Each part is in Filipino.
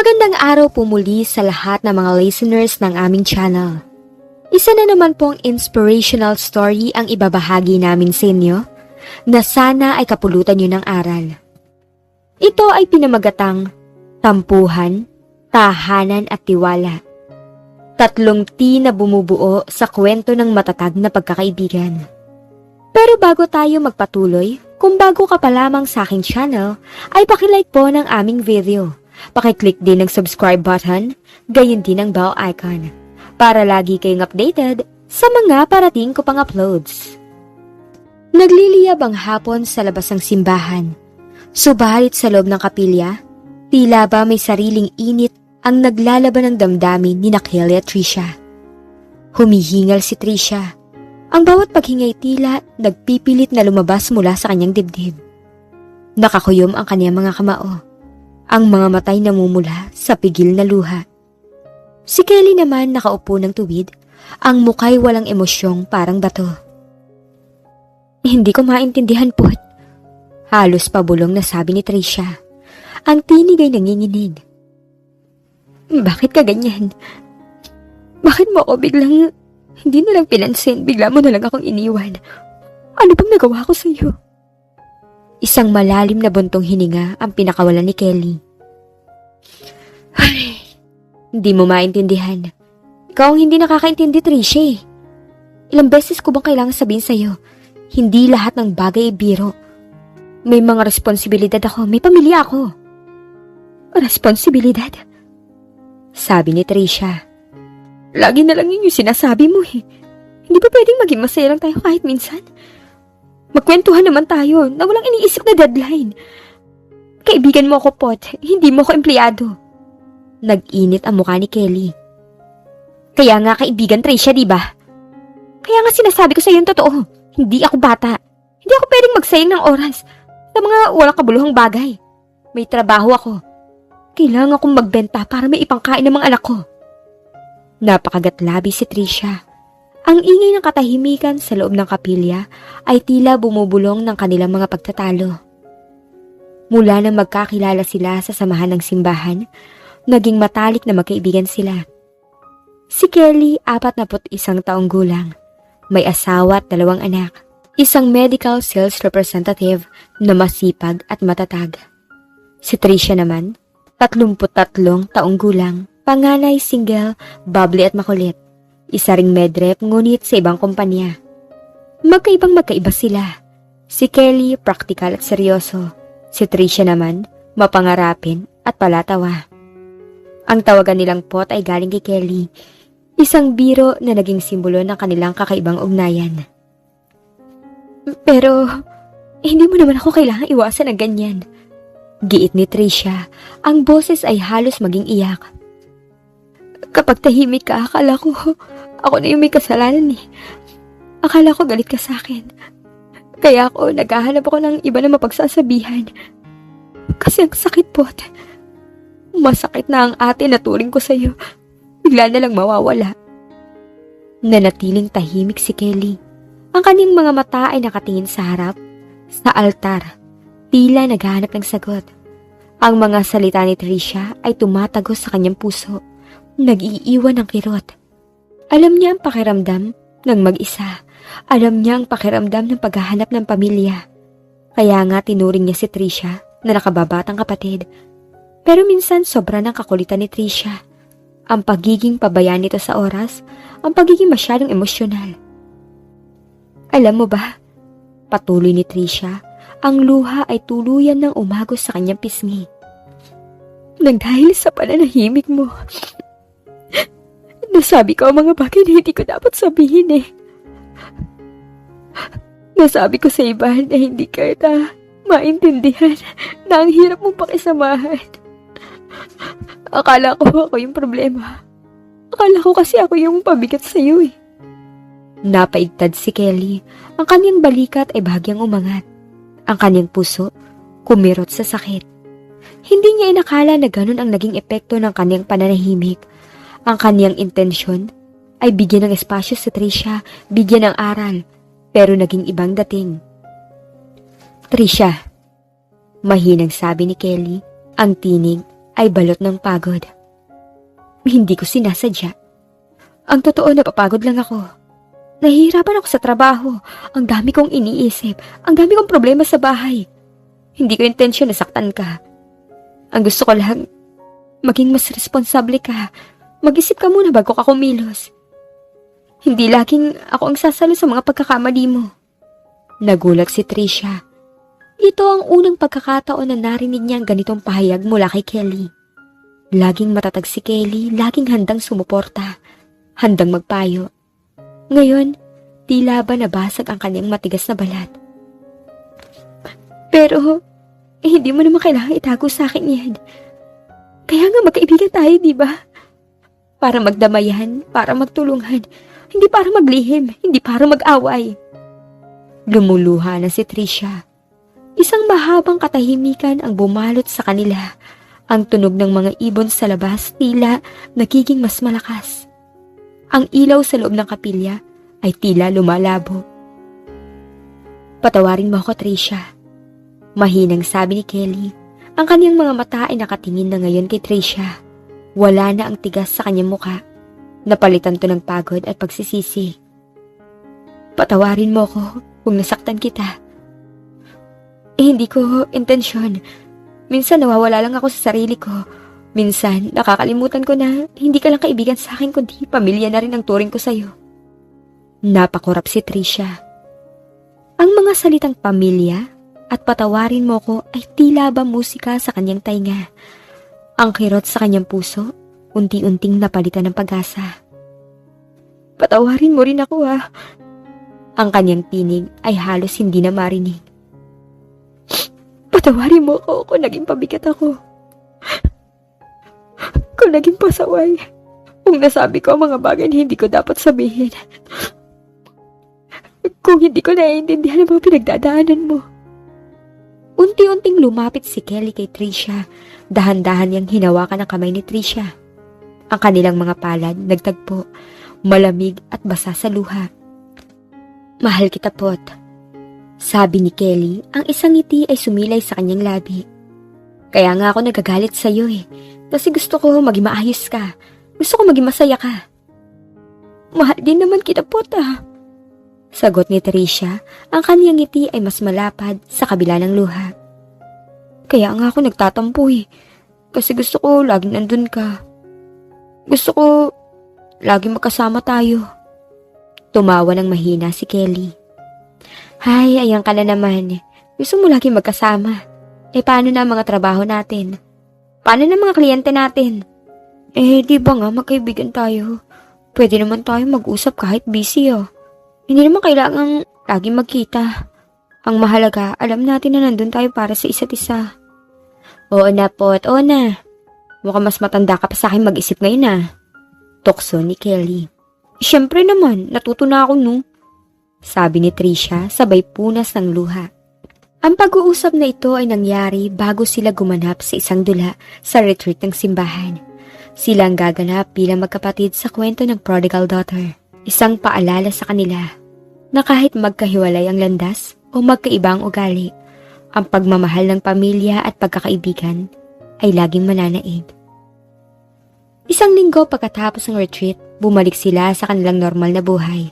Magandang araw po muli sa lahat ng mga listeners ng aming channel. Isa na naman pong inspirational story ang ibabahagi namin sa inyo na sana ay kapulutan nyo ng aral. Ito ay pinamagatang tampuhan, tahanan at tiwala. Tatlong T na bumubuo sa kwento ng matatag na pagkakaibigan. Pero bago tayo magpatuloy, kung bago ka pa lamang sa aking channel, ay pakilike po ng aming video. Pakiclick din ng subscribe button, gayon din ang bell icon, para lagi kayong updated sa mga parating ko pang uploads. Nagliliyab ang hapon sa labas ng simbahan. Subalit sa loob ng kapilya, tila ba may sariling init ang naglalaban ng damdamin ni Kelly at Trisha. Humihingal si Trisha. Ang bawat paghingay tila nagpipilit na lumabas mula sa kanyang dibdib. Nakakuyom ang kanyang mga kamao. Ang mga matay namumula sa pigil na luha. Si Kelly naman nakaupo ng tuwid, ang mukay walang emosyong parang bato. Hindi ko maintindihan po. Halos pabulong na sabi ni Trisha. Ang tinig ay nanginginig. Bakit ka ganyan? Bakit mo ako biglang hindi na lang pinansin, bigla mo na lang akong iniwan. Ano bang nagawa ko sa'yo? Isang malalim na buntong hininga ang pinakawalan ni Kelly. Ay, hindi mo maintindihan. Ikaw ang hindi nakakaintindi, Trisha. eh. Ilang beses ko bang kailangan sabihin sa'yo, hindi lahat ng bagay ay biro. May mga responsibilidad ako, may pamilya ako. Responsibilidad? Sabi ni Trisha. Lagi na lang yun yung sinasabi mo eh. Hindi ba pwedeng maging masaya lang tayo kahit minsan? Magkwentuhan naman tayo na walang iniisip na deadline. Kaibigan mo ako, Pot. Hindi mo ako empleyado. Nag-init ang mukha ni Kelly. Kaya nga kaibigan Tricia, di ba? Kaya nga sinasabi ko sa yung totoo. Hindi ako bata. Hindi ako pwedeng magsayang ng oras sa mga walang kabuluhang bagay. May trabaho ako. Kailangan akong magbenta para may ipangkain ng mga anak ko. Napakagatlabi si Trisha. Ang ingay ng katahimikan sa loob ng kapilya ay tila bumubulong ng kanilang mga pagtatalo. Mula nang magkakilala sila sa samahan ng simbahan, naging matalik na magkaibigan sila. Si Kelly, apat na isang taong gulang. May asawa at dalawang anak. Isang medical sales representative na masipag at matatag. Si Tricia naman, 33 taong gulang, panganay, single, bubbly at makulit. Isa ring medrep ngunit sa ibang kumpanya. Magkaibang magkaiba sila. Si Kelly, praktikal at seryoso. Si Tricia naman, mapangarapin at palatawa. Ang tawagan nilang pot ay galing kay Kelly, isang biro na naging simbolo ng kanilang kakaibang ugnayan. Pero, hindi mo naman ako kailangan iwasan ng ganyan. Giit ni Tricia, ang boses ay halos maging iyak. Kapag tahimik ka, akala ko, ako na yung may kasalanan eh. Akala ko galit ka sa akin. Kaya ako, naghahanap ako ng iba na mapagsasabihan. Kasi ang sakit po. Masakit na ang ate na turing ko sa'yo. Bigla na lang mawawala. Nanatiling tahimik si Kelly. Ang kanyang mga mata ay nakatingin sa harap, sa altar. Tila naghahanap ng sagot. Ang mga salita ni Tricia ay tumatagos sa kanyang puso. Nag-iiwan ng kirot. Alam niya ang pakiramdam ng mag-isa. Alam niya ang pakiramdam ng paghahanap ng pamilya. Kaya nga tinuring niya si Tricia na nakababatang kapatid. Pero minsan sobra ng kakulitan ni Tricia. Ang pagiging pabayaan nito sa oras, ang pagiging masyadong emosyonal. Alam mo ba, patuloy ni Tricia, ang luha ay tuluyan ng umagos sa kanyang pisngi. Nang dahil sa pananahimik mo, nasabi ko ang mga bagay na hindi ko dapat sabihin eh. Nasabi ko sa iba na hindi kita maintindihan na ang hirap mong pakisamahan. Akala ko ako yung problema. Akala ko kasi ako yung pabigat sa iyo eh. Napaigtad si Kelly. Ang kanyang balikat ay bahagyang umangat. Ang kanyang puso, kumirot sa sakit. Hindi niya inakala na ganun ang naging epekto ng kanyang pananahimik. Ang kanyang intensyon ay bigyan ng espasyo sa Trisha, bigyan ng aral, pero naging ibang dating. Trisha, mahinang sabi ni Kelly, ang tinig ay balot ng pagod. Hindi ko sinasadya. Ang totoo, napapagod lang ako. Nahihirapan ako sa trabaho. Ang dami kong iniisip. Ang dami kong problema sa bahay. Hindi ko intensyon na saktan ka. Ang gusto ko lang, maging mas responsable ka. Mag-isip ka muna bago ka kumilos. Hindi laging ako ang sasalo sa mga pagkakamali mo. Nagulat si Trisha. Ito ang unang pagkakataon na narinig niya ang ganitong pahayag mula kay Kelly. Laging matatag si Kelly, laging handang sumuporta, handang magpayo. Ngayon, tila ba nabasag ang kanyang matigas na balat. Pero, eh, hindi mo naman kailangan itago sa akin yan. Kaya nga magkaibigan tayo, di ba? Para magdamayan, para magtulungan, hindi para maglihim, hindi para mag-away. Lumuluha na si Trisha. Isang mahabang katahimikan ang bumalot sa kanila. Ang tunog ng mga ibon sa labas tila nagiging mas malakas. Ang ilaw sa loob ng kapilya ay tila lumalabo. Patawarin mo ako, Trisha. Mahinang sabi ni Kelly. Ang kanyang mga mata ay nakatingin na ngayon kay Trisha. Wala na ang tigas sa kanyang muka. Napalitan to ng pagod at pagsisisi. Patawarin mo ko kung nasaktan kita. Eh, hindi ko intensyon. Minsan nawawala lang ako sa sarili ko. Minsan, nakakalimutan ko na hindi ka lang kaibigan sa akin kundi pamilya na rin ang turing ko sa'yo. Napakurap si Trisha. Ang mga salitang pamilya at patawarin mo ko ay tila ba musika sa kanyang tainga. Ang kirot sa kanyang puso, unti-unting napalitan ng pag-asa. Patawarin mo rin ako ah. Ang kanyang tinig ay halos hindi na marinig. Patawarin mo ako kung naging pabigat ako. Kung naging pasaway. Kung nasabi ko ang mga bagay na hindi ko dapat sabihin. Kung hindi ko naiintindihan ang mga pinagdadaanan mo. Unti-unting lumapit si Kelly kay Trisha. Dahan-dahan niyang hinawakan ang kamay ni Trisha. Ang kanilang mga palad nagtagpo, malamig at basa sa luha. Mahal kita, Pot. Sabi ni Kelly, ang isang ngiti ay sumilay sa kanyang labi. Kaya nga ako nagagalit sa iyo eh. Kasi gusto ko maging maayos ka. Gusto ko maging masaya ka. Mahal din naman kita, Pot ah. Sagot ni Tricia, ang kanyang ngiti ay mas malapad sa kabila ng luha. Kaya nga ako nagtatampo eh. Kasi gusto ko laging nandun ka. Gusto ko laging magkasama tayo. Tumawa ng mahina si Kelly. Hay, ayan ka na naman. Gusto mo laging magkasama. Eh paano na ang mga trabaho natin? Paano na mga kliyente natin? Eh, di ba nga magkaibigan tayo? Pwede naman tayo mag-usap kahit busy oh. Hindi naman kailangang laging magkita. Ang mahalaga, alam natin na nandun tayo para sa isa't isa. Oo na, Pot. Oo na. Mukhang mas matanda ka pa sa akin mag-isip ngayon ah. Tukso ni Kelly. Siyempre naman, natuto na ako no. Sabi ni Trisha sabay punas ng luha. Ang pag-uusap na ito ay nangyari bago sila gumanap sa isang dula sa retreat ng simbahan. Sila ang gaganap bilang magkapatid sa kwento ng prodigal daughter. Isang paalala sa kanila na kahit magkahiwalay ang landas o magkaibang ugali, ang pagmamahal ng pamilya at pagkakaibigan ay laging mananaig. Isang linggo pagkatapos ng retreat, bumalik sila sa kanilang normal na buhay.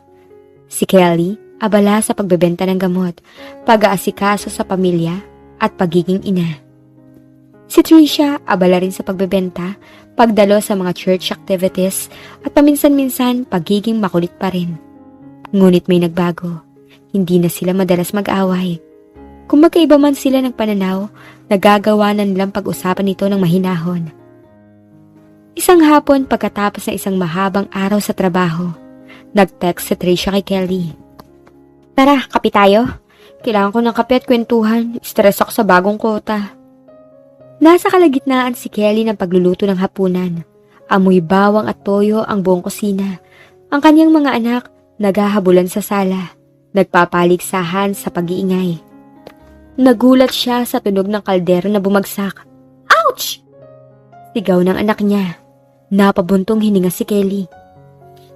Si Kelly, abala sa pagbebenta ng gamot, pag-aasikaso sa pamilya, at pagiging ina. Si Tricia, abala rin sa pagbebenta, pagdalo sa mga church activities, at paminsan-minsan pagiging makulit pa rin. Ngunit may nagbago. Hindi na sila madalas mag-away. Kung magkaiba man sila ng pananaw, nagagawa na nilang pag-usapan ito ng mahinahon. Isang hapon pagkatapos ng isang mahabang araw sa trabaho, nag-text si Tricia kay Kelly. Tara, kape tayo. Kailangan ko ng kape at kwentuhan. Stress ako sa bagong kota. Nasa kalagitnaan si Kelly ng pagluluto ng hapunan. Amoy bawang at toyo ang buong kusina. Ang kanyang mga anak naghahabulan sa sala. Nagpapaligsahan sa pag-iingay. Nagulat siya sa tunog ng kaldero na bumagsak. Ouch! Sigaw ng anak niya. Napabuntong hininga si Kelly.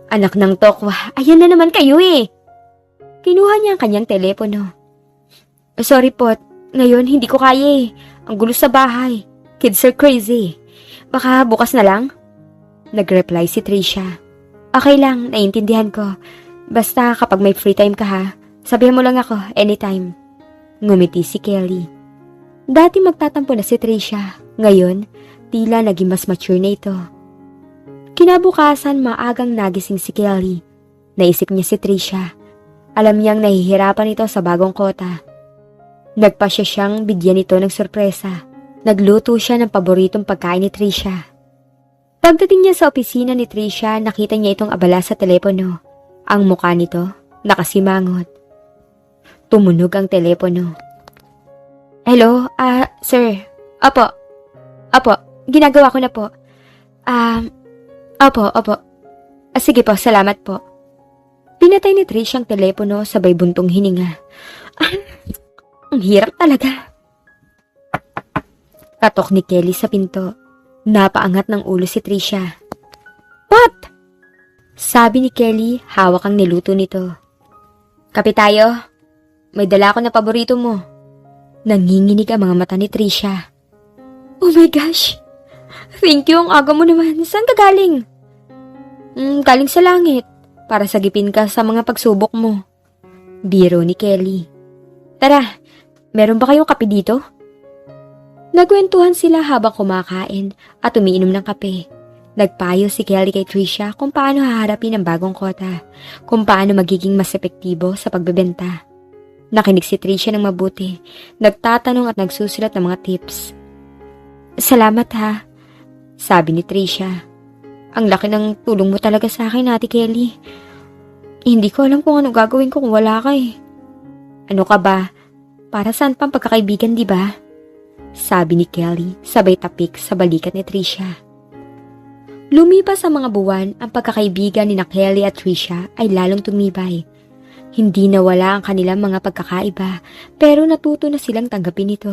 Anak ng tokwa, ayan na naman kayo eh. Kinuha niya ang kanyang telepono. Sorry pot, ngayon hindi ko kaya eh. Ang gulo sa bahay. Kids are crazy. Baka bukas na lang? Nag-reply si Trisha. Okay lang, naiintindihan ko. Basta kapag may free time ka ha, sabihin mo lang ako anytime. Ngumiti si Kelly. Dati magtatampo na si Trisha. Ngayon, tila naging mas mature na ito. Kinabukasan maagang nagising si Kelly. Naisip niya si Trisha. Alam niyang nahihirapan ito sa bagong kota. Nagpa siya siyang bigyan ito ng sorpresa. Nagluto siya ng paboritong pagkain ni Trisha. Pagdating niya sa opisina ni Trisha, nakita niya itong abala sa telepono. Ang mukha nito, nakasimangot. Tumunog ang telepono. Hello, ah, sir. Apo. Apo, ginagawa ko na po. Um, opo, opo. Ah, sige po, salamat po. Pinatay ni Trish ang telepono sabay buntong hininga. Ah, ang hirap talaga. Katok ni Kelly sa pinto. Napaangat ng ulo si Trisha. Sabi ni Kelly, hawak ang niluto nito. Kape tayo. May dala ko na paborito mo. Nanginginig ang mga mata ni Trisha. Oh my gosh! Thank you, ang aga mo naman. Saan ka galing? Hmm, galing sa langit. Para sagipin ka sa mga pagsubok mo. Biro ni Kelly. Tara, meron ba kayong kape dito? Nagkwentuhan sila habang kumakain at umiinom ng kape. Nagpayo si Kelly kay Trisha kung paano haharapin ang bagong kota, kung paano magiging mas epektibo sa pagbebenta. Nakinig si Trisha ng mabuti, nagtatanong at nagsusulat ng mga tips. Salamat ha, sabi ni Trisha. Ang laki ng tulong mo talaga sa akin, Ate Kelly. Hindi ko alam kung ano gagawin kung wala ka eh. Ano ka ba? Para saan pang pagkakaibigan, di ba? Sabi ni Kelly, sabay tapik sa balikat ni Trisha. Lumipas sa mga buwan, ang pagkakaibigan ni Kelly at Trisha ay lalong tumibay. Hindi nawala ang kanilang mga pagkakaiba, pero natuto na silang tanggapin ito.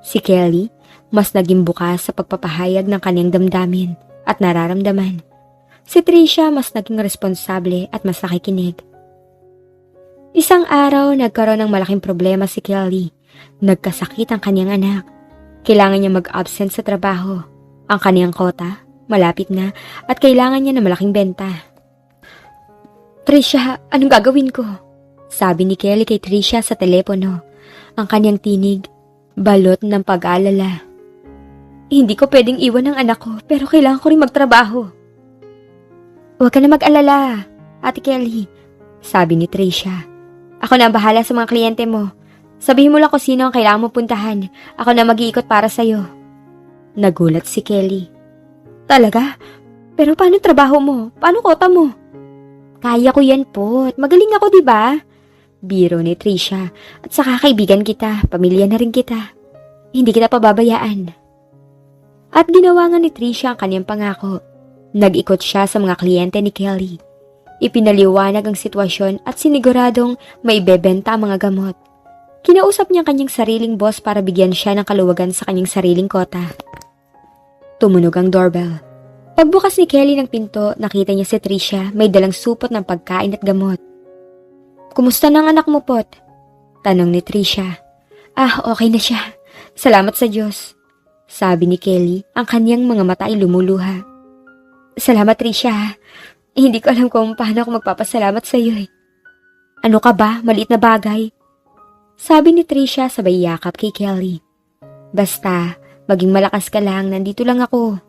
Si Kelly, mas naging bukas sa pagpapahayag ng kanyang damdamin at nararamdaman. Si Trisha mas naging responsable at mas nakikinig. Isang araw, nagkaroon ng malaking problema si Kelly. Nagkasakit ang kanyang anak. Kailangan niya mag-absent sa trabaho. Ang kanyang kota, malapit na, at kailangan niya ng malaking benta. Trisha, anong gagawin ko? Sabi ni Kelly kay Trisha sa telepono. Ang kanyang tinig, balot ng pag-aalala. Hindi ko pwedeng iwan ang anak ko, pero kailangan ko rin magtrabaho. Huwag ka na mag-alala, Ate Kelly, sabi ni Trisha. Ako na ang bahala sa mga kliyente mo. Sabihin mo lang kung sino ang kailangan mo puntahan. Ako na mag-iikot para sa'yo. Nagulat si Kelly. Talaga? Pero paano trabaho mo? Paano kota mo? Kaya ko yan po. Magaling ako, di ba? Biro ni Trisha. At saka kaibigan kita, pamilya na rin kita. Hindi kita pababayaan. At ginawa nga ni Trisha ang kanyang pangako. Nag-ikot siya sa mga kliyente ni Kelly. Ipinaliwanag ang sitwasyon at siniguradong may bebenta ang mga gamot. Kinausap niya ang kanyang sariling boss para bigyan siya ng kaluwagan sa kanyang sariling kota. Tumunog ang doorbell. Pagbukas ni Kelly ng pinto, nakita niya si Trisha may dalang supot ng pagkain at gamot. Kumusta na anak mo, Pot? Tanong ni Trisha. Ah, okay na siya. Salamat sa Diyos. Sabi ni Kelly, ang kanyang mga mata ay lumuluha. Salamat, Trisha. Hindi ko alam kung paano ako magpapasalamat sa iyo eh. Ano ka ba? Maliit na bagay. Sabi ni Trisha sabay yakap kay Kelly. Basta, maging malakas ka lang, nandito lang ako.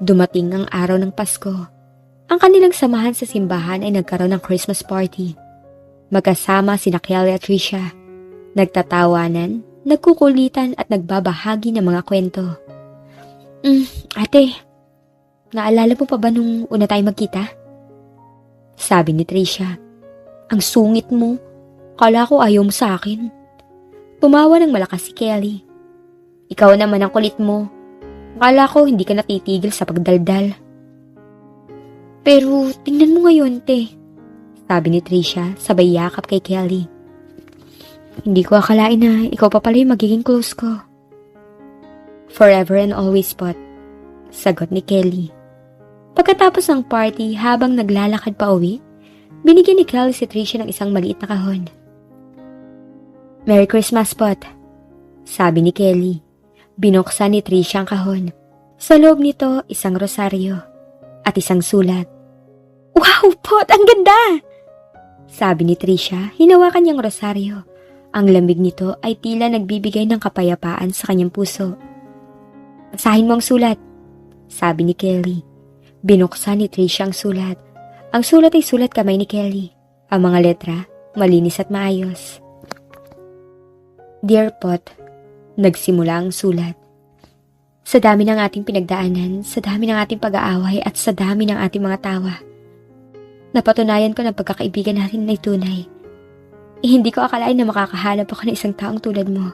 Dumating ang araw ng Pasko. Ang kanilang samahan sa simbahan ay nagkaroon ng Christmas party. Magkasama si Kelly at Trisha. Nagtatawanan, nagkukulitan at nagbabahagi ng mga kwento. Mm, ate, naalala mo pa ba nung una tayo magkita? Sabi ni Trisha. Ang sungit mo. Kala ko ayaw mo sa akin. Pumawa ng malakas si Kelly. Ikaw naman ang kulit mo. Kala ko hindi ka natitigil sa pagdaldal. Pero tingnan mo ngayon, te. Sabi ni Trisha, sabay yakap kay Kelly. Hindi ko akalain na ikaw pa pala yung magiging close ko. Forever and always, Pot. Sagot ni Kelly. Pagkatapos ng party, habang naglalakad pa uwi, binigyan ni Kelly si Trisha ng isang maliit na kahon. Merry Christmas, Pot. Sabi ni Kelly. Binuksan ni Trisha ang kahon. Sa loob nito, isang rosaryo at isang sulat. Wow, Pot! Ang ganda! Sabi ni Trisha, hinawakan niyang rosaryo. Ang lamig nito ay tila nagbibigay ng kapayapaan sa kanyang puso. Basahin mo ang sulat, sabi ni Kelly. Binuksan ni Trisha ang sulat. Ang sulat ay sulat kamay ni Kelly. Ang mga letra, malinis at maayos. Dear Pot, nagsimula ang sulat. Sa dami ng ating pinagdaanan, sa dami ng ating pag-aaway at sa dami ng ating mga tawa, napatunayan ko na pagkakaibigan natin ay tunay. Eh, hindi ko akalain na makakahanap ako ng isang taong tulad mo.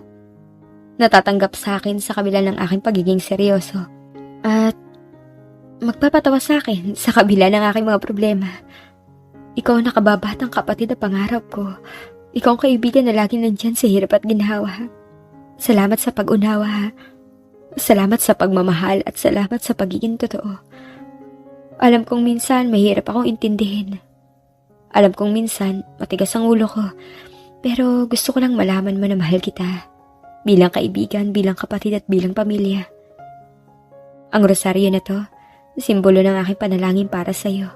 Natatanggap sa akin sa kabila ng aking pagiging seryoso. At magpapatawa sa akin sa kabila ng aking mga problema. Ikaw ang nakababatang kapatid na pangarap ko. Ikaw ang kaibigan na lagi nandyan sa hirap at ginhawa. Salamat sa pag-unawa. ha. Salamat sa pagmamahal at salamat sa pagiging totoo. Alam kong minsan mahirap akong intindihin. Alam kong minsan matigas ang ulo ko. Pero gusto ko lang malaman mo na mahal kita. Bilang kaibigan, bilang kapatid at bilang pamilya. Ang rosaryo na to, simbolo ng aking panalangin para sa iyo.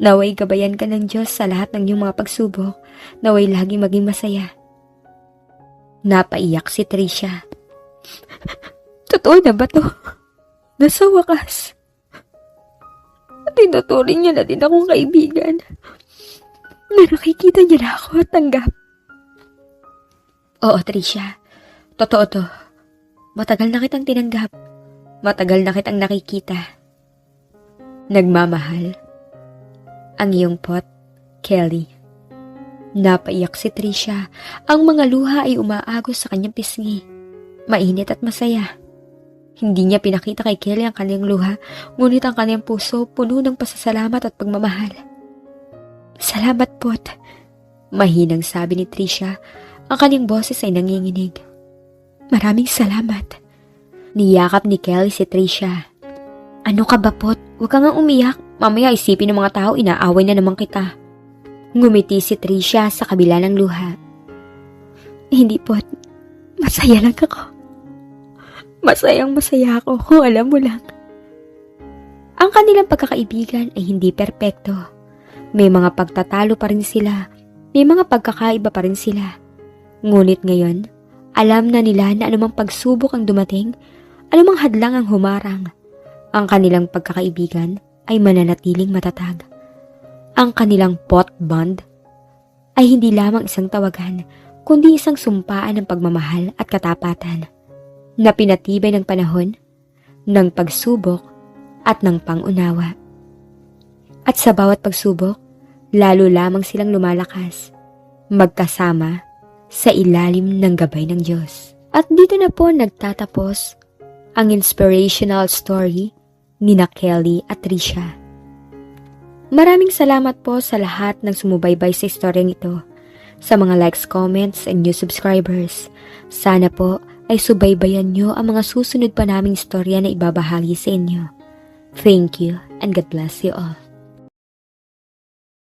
Naway gabayan ka ng Diyos sa lahat ng iyong mga pagsubok. Naway lagi maging masaya. Napaiyak si Tricia. Totoo na ba to? Nasa wakas. Tinuturing niya na din akong kaibigan. Na nakikita niya na ako at tanggap. Oo, Tricia. Totoo to. Matagal na kitang tinanggap. Matagal na kitang nakikita. Nagmamahal. Ang iyong pot, Kelly. Napaiyak si Tricia. Ang mga luha ay umaagos sa kanyang pisngi. Mainit at masaya. Hindi niya pinakita kay Kelly ang kanyang luha, ngunit ang kanyang puso puno ng pasasalamat at pagmamahal. Salamat, Pot. Mahinang sabi ni Tricia. Ang kanyang boses ay nanginginig. Maraming salamat. Niyakap ni Kelly si Tricia. Ano ka ba, Pot? Huwag ka nga umiyak. Mamaya isipin ng mga tao inaaway na naman kita. Ngumiti si Tricia sa kabila ng luha. Hindi, Pot. Masaya lang ako. Masayang masaya ako kung alam mo lang. Ang kanilang pagkakaibigan ay hindi perpekto. May mga pagtatalo pa rin sila. May mga pagkakaiba pa rin sila. Ngunit ngayon, alam na nila na anumang pagsubok ang dumating, anumang hadlang ang humarang, ang kanilang pagkakaibigan ay mananatiling matatag. Ang kanilang pot bond ay hindi lamang isang tawagan, kundi isang sumpaan ng pagmamahal at katapatan na pinatibay ng panahon, ng pagsubok at ng pangunawa. At sa bawat pagsubok, lalo lamang silang lumalakas, magkasama sa ilalim ng gabay ng Diyos. At dito na po nagtatapos ang inspirational story ni na Kelly at Trisha. Maraming salamat po sa lahat ng sumubaybay sa istoryang ito, sa mga likes, comments, and new subscribers. Sana po ay subaybayan nyo ang mga susunod pa naming istorya na ibabahagi sa inyo. Thank you and God bless you all.